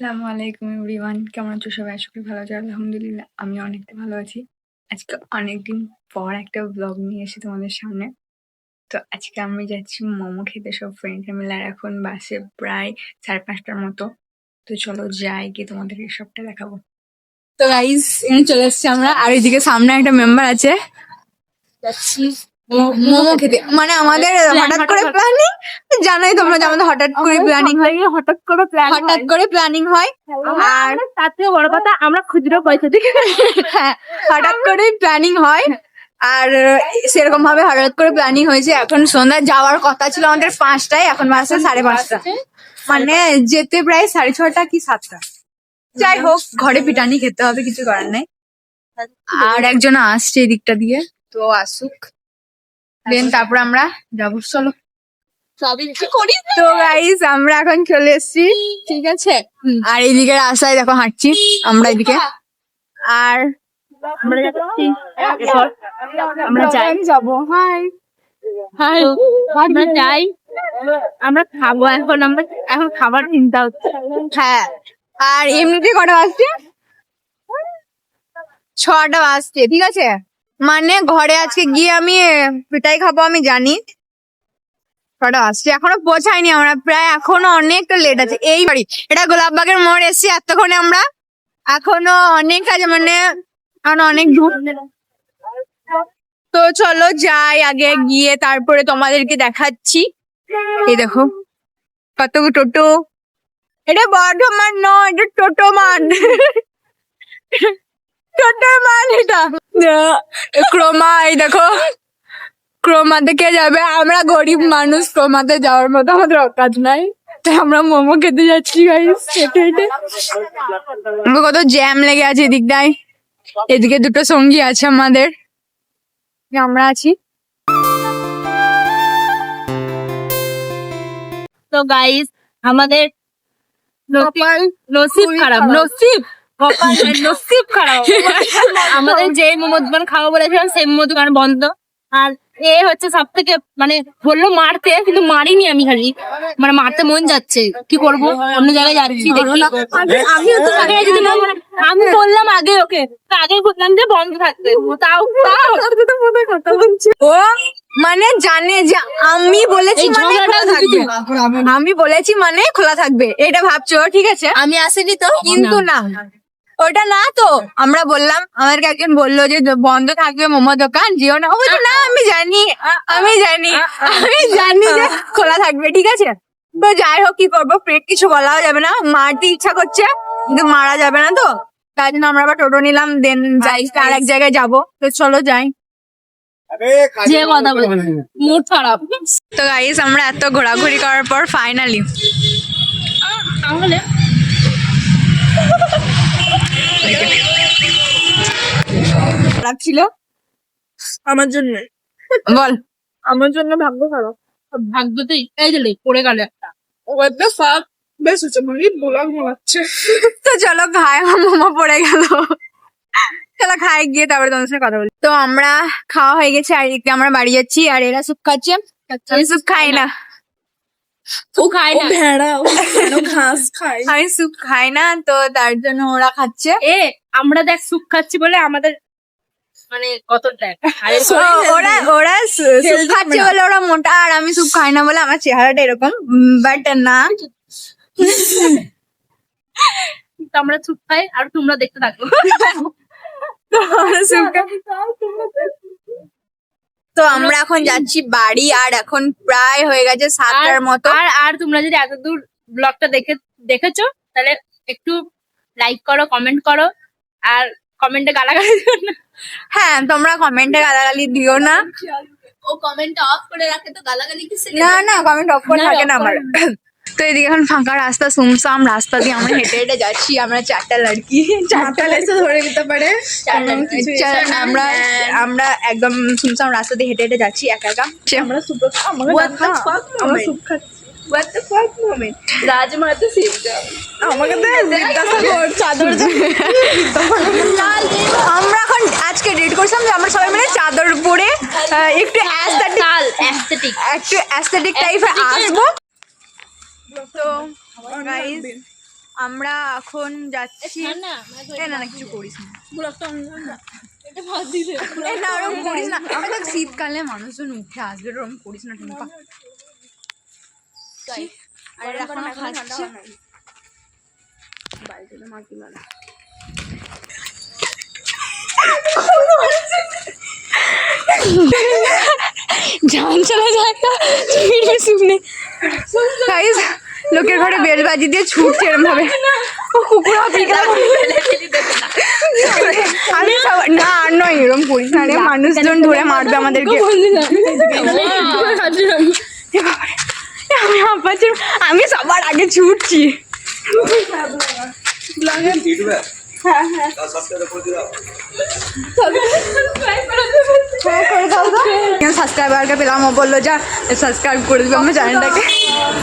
আসসালামু আলাইকুম এভরিওয়ান। কেমন আছো সবাই? আশা করি ভালো আছো। আলহামদুলিল্লাহ আমি অনেকটা ভালো আছি। আজকে অনেকদিন পর একটা ব্লগ নিয়ে এসে তোমাদের সামনে। তো আজকে আমি যাচ্ছি মোমো খেতে। সব ফ্রেন্ড মিলে আর এখন বাসে প্রায় সাড়ে পাঁচটার মতো। তো চলো যাই গিয়ে তোমাদেরকে সবটা দেখাবো। তো গাইজ এখানে চলে এসেছি আমরা। আর এদিকে সামনে একটা মেম্বার আছে। যাচ্ছি মোমো খেতে। মানে আমাদের হঠাৎ করে প্ল্যানিং জানোই তোমরা যে আমাদের হঠাৎ করে প্ল্যানিং হয় হঠাৎ করে প্ল্যান হঠাৎ করে প্ল্যানিং হয়। আর তার থেকে বড় কথা আমরা খুচরো পয়সা হ্যাঁ হঠাৎ করে প্ল্যানিং হয়। আর সেরকম ভাবে হঠাৎ করে প্ল্যানিং হয়েছে। এখন সন্ধ্যা যাওয়ার কথা ছিল আমাদের পাঁচটায় এখন বাজছে সাড়ে পাঁচটা। মানে যেতে প্রায় সাড়ে ছটা কি সাতটা। যাই হোক ঘরে পিটানি খেতে হবে কিছু করার নাই। আর একজন আসছে এই দিকটা দিয়ে। তো আসুক। দেন তারপর আমরা যাব। চলো। তো গাইস আমরা এখন চলে এসেছি। ঠিক আছে? আর এইদিকে রাস্তায় দেখো হাঁটছি আমরা এদিকে। আর আমরা যাচ্ছি। আমরা যাই। যাব। হাই হাই আমরা যাই। আমরা খাব এখন। আমরা এখন খাবার চিন্তা হচ্ছে। হ্যাঁ। আর এমনিতে কটা বাজছে? ছটা বাজছে ঠিক আছে? মানে ঘরে আজকে গিয়ে আমি পিটাই খাব আমি জানি। ছটা বাজছে এখনও পৌঁছাইনি আমরা, প্রায় এখনও অনেকটা লেট আছে। এই বাড়ি, এটা গোলাপবাগের মোড় এসছি এতক্ষণে আমরা। এখনও অনেক আছে মানে এখনও অনেক দূর। তো চলো যাই আগে গিয়ে, তারপরে তোমাদেরকে দেখাচ্ছি। এই দেখো কত টোটো। এটা বর্ধমান নয়, এটা টোটো মান টোটো মান এটা। ক্রোমা, এই দেখো। ক্রোমাতে কে যাবে? আমরা গরিব মানুষ ক্রোমাতে যাওয়ার মতো আমাদের অকাজ নাই। তাই আমরা মোমো খেতে যাচ্ছি গাইস হেঁটে হেঁটে কত জ্যাম লেগে আছে এদিকটায় এদিকে দুটো সঙ্গী আছে আমাদের। আমরা আছি। তো গাইস আমাদের নসিব- খারাপ নসিব। নসিব খারাপ। আমাদের যে মোমো দোকান খাব বলেছিলাম সেই মোমো দোকান বন্ধ। আর এ হচ্ছে সব থেকে মানে বলল মারতে কিন্তু মারিনি আমি খালি। মানে মারতে মন যাচ্ছে। কি করব? অন্য জায়গায় যাচ্ছি দেখি। আমিও তো আগে যদি আমি বললাম আগে ওকে। আগে বললাম যে বন্ধ থাকবে তাও তাও ও মানে জানে যে আমি বলেছি মানে খোলা থাকবে। আমি বলেছি মানে খোলা থাকবে। এটা ভাবছ ঠিক আছে? আমি আসিনি তো। কিন্তু না। ওটা না তো। আমরা বললাম আমাদেরকে একজন বলল যে বন্ধ থাকবে মোমো দোকান জিও না। ও বলছে না আমি জানি আমি জানি আমি জানি যে খোলা থাকবে ঠিক আছে? তো যাই হোক কি করব পেট কিছু বলাও যাবে না মারতে ইচ্ছা করছে কিন্তু মারা যাবে না তো। তাই জন্য আমরা আবার টোটো নিলাম দেন যাই আর এক জায়গায় যাব। তো চলো যাই। যে কথা বলে মুড খারাপ। তো গাইস আমরা এত ঘোরাঘুরি করার পর ফাইনালি তাহলে আমার জন্য। বল। আমার জন্য ভাগ্য খারাপ। ভাগ্যতেই। এই দিলে পড়ে গেল একটা। The fuck? বেশ হচ্ছে মানে ব্লগ বানাচ্ছে তো চলো খাই মোমো পড়ে গেল। চলো খাই গিয়ে তারপরে তোমার সাথে কথা বলি। তো আমরা খাওয়া হয়ে গেছে আর আমরা বাড়ি যাচ্ছি আর এরা স্যুপ খাচ্ছে। আমি স্যুপ খাই না। ও খায় না। ভেড়া ও কেন ঘাস খায়। আমি স্যুপ খাই না তো তার জন্য ওরা খাচ্ছে। এ আমরা দেখ সুপ খাচ্ছি বলে আমাদের মানে কত দেখ ওরা ওরা স্যুপ খাচ্ছে আমরা। বলে ওরা মোটা আর আমি স্যুপ খাই না বলে আমার চেহারাটা এরকম বাট না। আমরা সুপ খাই আর তোমরা দেখতে থাকো। তো আমরা স্যুপ খাই। তো আমরা এখন যাচ্ছি বাড়ি আর এখন প্রায় হয়ে গেছে সাতটার মতো। আর আর তোমরা যদি এতদূর ব্লগটা দেখে দেখেছ তাহলে একটু লাইক করো কমেন্ট করো আর কমেন্টে গালাগালি দিও না। হ্যাঁ তোমরা কমেন্টে গালাগালি দিও না। ও কমেন্ট অফ করে রাখে তো গালাগালি কিছু না না কমেন্ট অফ করে থাকে না আমার। তো এদিকে এখন ফাঁকা রাস্তা সুমসাম রাস্তা দিয়ে আমরা হেঁটে হেঁটে যাচ্ছি আমরা চারটা লড়কি। চারটা এসে ধরে নিতে পারে। আমরা আমরা একদম সুমসাম রাস্তা দিয়ে হেঁটে হেঁটে যাচ্ছি একা একা। আমরা সুপ আমরা moment? সুপ খাচ্ছি। What the fuck moment? রাজমাতে শিবজা আমাকে তো চাদর আমরা এখন আজকে ডেট করছিলাম যে আমরা সবাই মিলে চাদর পরে একটু অ্যাস্থেটিক একটু অ্যাস্থেটিক আসব। তো গাইস আমরা এখন যাচ্ছি না এ না না কিছু করিস না এটা ভাত দিলে এ না ওরকম করিস না আমি দেখ শীতকালে মানুষজন উঠে আসবে ওরকম করিস না টুম্পা আর এখন খাচ্ছি जान चला जाएगा फिर भी सुनने গাইস লোকের ঘরে বেল বাজি দিয়ে ছুটছে এরম ভাবে। আমি না নয় না রে মানুষজন ধরে মারবে আমাদেরকে। আমি সবার আগে ছুটছি। সাবস্ক্রাইবারকে পেলাম ও বলল যা সাবস্ক্রাইব করে দিবে আমার চ্যানেলটাকে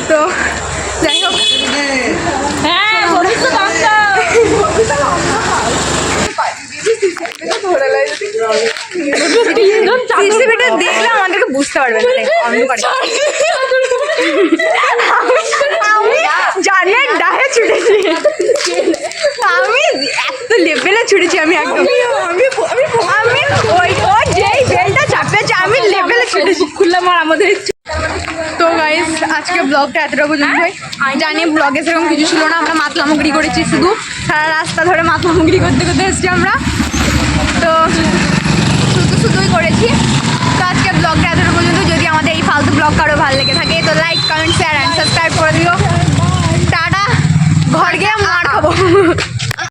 তো যাই হোক। হ্যাঁ দেখলে আমাদেরকে বুঝতে পারবে না। ছুটেছি আমি একদম। আমি ওই ও যেই বেলটা চাপেছে আমি লেভেলে ছুটেছি খুললাম আর আমাদের তো গাইস আজকে ব্লগটা এতটা পর্যন্তই জানি ব্লগে সেরকম কিছু ছিল না আমরা মাতলামুগড়ি করেছি শুধু। সারা রাস্তা ধরে মাতলামুগড়ি করতে করতে এসেছি আমরা। তো শুধু শুধুই করেছি। তো আজকে ব্লগটা এতটা পর্যন্ত যদি আমাদের এই ফালতু ব্লগ কারও ভালো লেগে থাকে তো like comment share and subscribe করে দিও। টাটা। ঘর গিয়ে মার খাব।